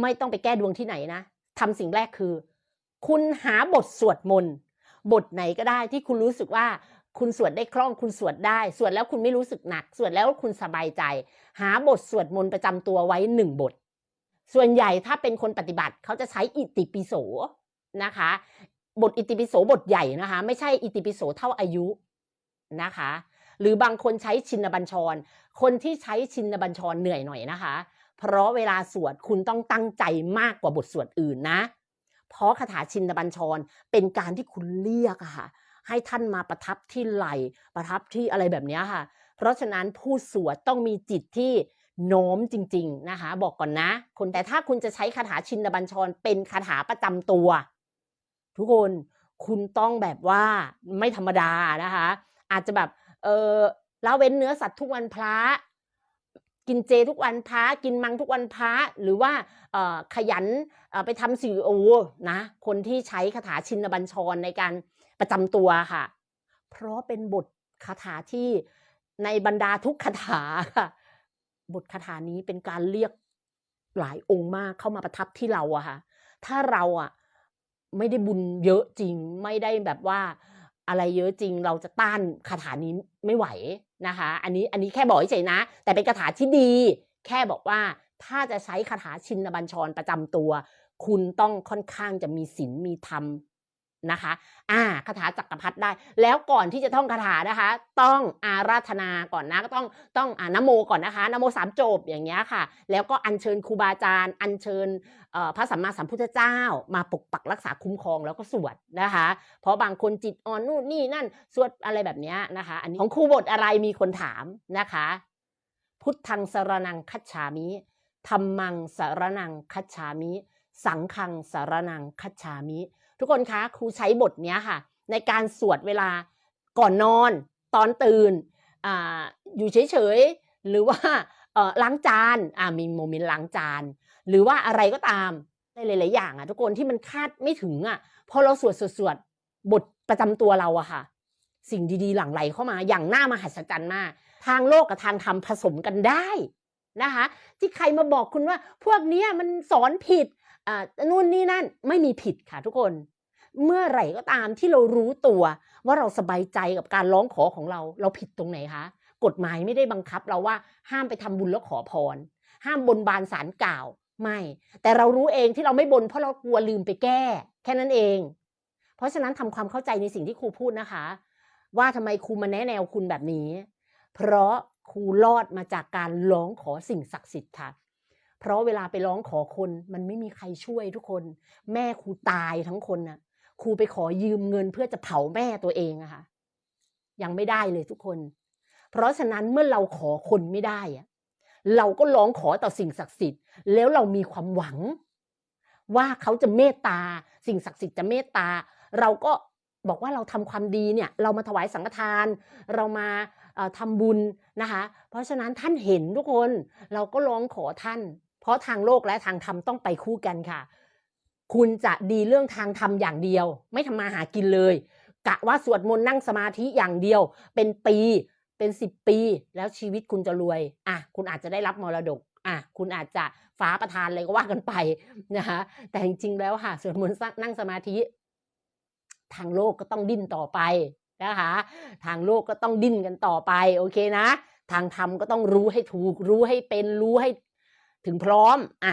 ไม่ต้องไปแก้ดวงที่ไหนนะทำสิ่งแรกคือ คุณหาบทสวดมนต์บทไหนก็ได้ที่คุณรู้สึกว่าคุณสวดได้คล่องคุณสวดได้ สวดแล้วคุณไม่รู้สึกหนัก สวดแล้วคุณสบายใจ หาบทสวดมนต์ประจำตัวไว้หนึ่งบท ส่วนใหญ่ถ้าเป็นคนปฏิบัติเขาจะใช้อิติปิโสนะคะ บทอิติปิโสบทใหญ่นะคะ ไม่ใช่อิติปิโสเท่าอายุนะคะ หรือบางคนใช้ชินบัญชร คนที่ใช้ชินบัญชรเหนื่อยหน่อยนะคะ เพราะเวลาสวดคุณต้องตั้งใจมากกว่าบทสวดอื่นนะ เพราะคาถาชินบัญชรเป็นการที่คุณเรียกค่ะ ให้ท่านมาประทับที่ไหลประทับที่อะไรแบบนี้ค่ะ เพราะฉะนั้นผู้สวดต้องมีจิตที่โน้มจริง ๆนะคะ บอกก่อนนะคนแต่ถ้าคุณจะใช้คาถาชินบัญชร เป็นคาถาประจำตัว ทุกคนคุณต้องแบบว่าไม่ธรรมดานะคะ อาจจะแบบเออละเว้นเนื้อสัตว์ทุกวันพระ กินเจทุกวันพระกินมังทุกวันพระหรือว่าขยันไปทำสิ่งโอนะคนที่ใช้คาถาชินบัญชรในการประจำตัวค่ะ เพราะเป็นบทคาถาที่ในบรรดาทุกคาถาค่ะบทคาถานี้เป็นการเรียกหลายองค์มากเข้ามาประทับที่เราอะค่ะถ้าเราอะไม่ได้บุญเยอะจริงไม่ได้แบบว่า อะไรเยอะจริงเราจะต้านคาถานี้ไม่ไหวนะคะ อันนี้อันนี้แค่บอกเฉยนะ แต่เป็นคาถาที่ดี แค่บอกว่าถ้าจะใช้คาถาชินบัญชรประจำตัว คุณต้องค่อนข้างจะมีศีลมีธรรม นะคะ อ่าคาถาจักรพรรดิได้ แล้วก่อนที่จะท่องคาถานะคะ ต้องอาราธนาก่อนนะก็ต้องต้องอ่านโมก่อนนะคะนโมสามจบอย่างเงี้ยค่ะ แล้วก็อัญเชิญครูบาอาจารย์อัญเชิญพระสัมมาสัมพุทธเจ้า มาปกปักรักษาคุ้มครองแล้วก็สวดนะคะ เพราะบางคนจิตอ่อนนู่นนี่นั่นสวดอะไรแบบเนี้ยนะคะ อันนี้ของครูบทอะไรมีคนถามนะคะ พุทธังสรนังคัจฉามิธรรมังสารนังคัจฉามิ สังฆังสารนังคัจฉามิ ทุกคนคะครูใช้บทเนี้ยค่ะ ในการสวดเวลาก่อนนอน ตอนตื่นออยู่เฉยๆ หรือว่าล้างจานมีโมเมนต์ล้างจาน หรือว่าอะไรก็ตามในหลาย ๆ อย่างอะทุกคนที่มันคาดไม่ถึงอะพอเราสวดสวดสวดบทประจำตัวเราอะค่ะ สิ่งดี ๆ หลั่งไหลเข้ามาอย่างน่ามหัศจรรย์มาก ทางโลกกับทางธรรมผสมกันได้นะคะ ที่ใครมาบอกคุณว่าพวกนี้มันสอนผิดอ่านู่นนี่นั่นไม่มีผิดค่ะทุกคน เมื่อไหร่ก็ตามที่เรารู้ตัวว่าเราสบายใจกับการร้องขอของเรา เราผิดตรงไหนคะ กฎหมายไม่ได้บังคับเราว่าห้ามไปทำบุญแล้วขอพร ห้ามบนบานสารกล่าว ไม่ แต่เรารู้เองที่เราไม่บนเพราะเรากลัวลืมไปแก้ แค่นั้นเอง เพราะฉะนั้นทำความเข้าใจในสิ่งที่ครูพูดนะคะ ว่าทำไมครูมาแนะแนวคุณแบบนี้ เพราะครูรอดมาจากการร้องขอสิ่งศักดิ์สิทธิ์ค่ะเพราะเวลาไปร้องขอคนมันไม่มีใครช่วยทุกคน แม่ครูตายทั้งคนน่ะ ครูไปขอยืมเงินเพื่อจะเผาแม่ตัวเองอะค่ะยังไม่ได้เลยทุกคน เพราะฉะนั้นเมื่อเราขอคนไม่ได้อะเราก็ร้องขอต่อสิ่งศักดิ์สิทธิ์ แล้วเรามีความหวัง ว่าเขาจะเมตตา สิ่งศักดิ์สิทธิ์จะเมตตา เราก็บอกว่าเราทำความดีเนี่ย เรามาถวายสังฆทาน เรามาเอ่อทำบุญนะคะ เพราะฉะนั้นท่านเห็นทุกคน เราก็ร้องขอท่าน เพราะทางโลกและทางธรรมต้องไปคู่กันค่ะ คุณจะดีเรื่องทางธรรมอย่างเดียว ไม่ทำมาหากินเลย กะว่าสวดมนต์นั่งสมาธิอย่างเดียว เป็นปีเป็นสิบปี แล้วชีวิตคุณจะรวยอะคุณอาจจะได้รับมรดกอะคุณอาจจะฟ้าประทานอะไรก็ว่ากันไปนะคะแต่จริงๆแล้วค่ะสวดมนต์นั่งสมาธิ ทางโลกก็ต้องดิ้นต่อไปนะคะ ทางโลกก็ต้องดิ้นกันต่อไปโอเคนะ ทางธรรมก็ต้องรู้ให้ถูก รู้ให้เป็นรู้ให้ถึงพร้อมอะ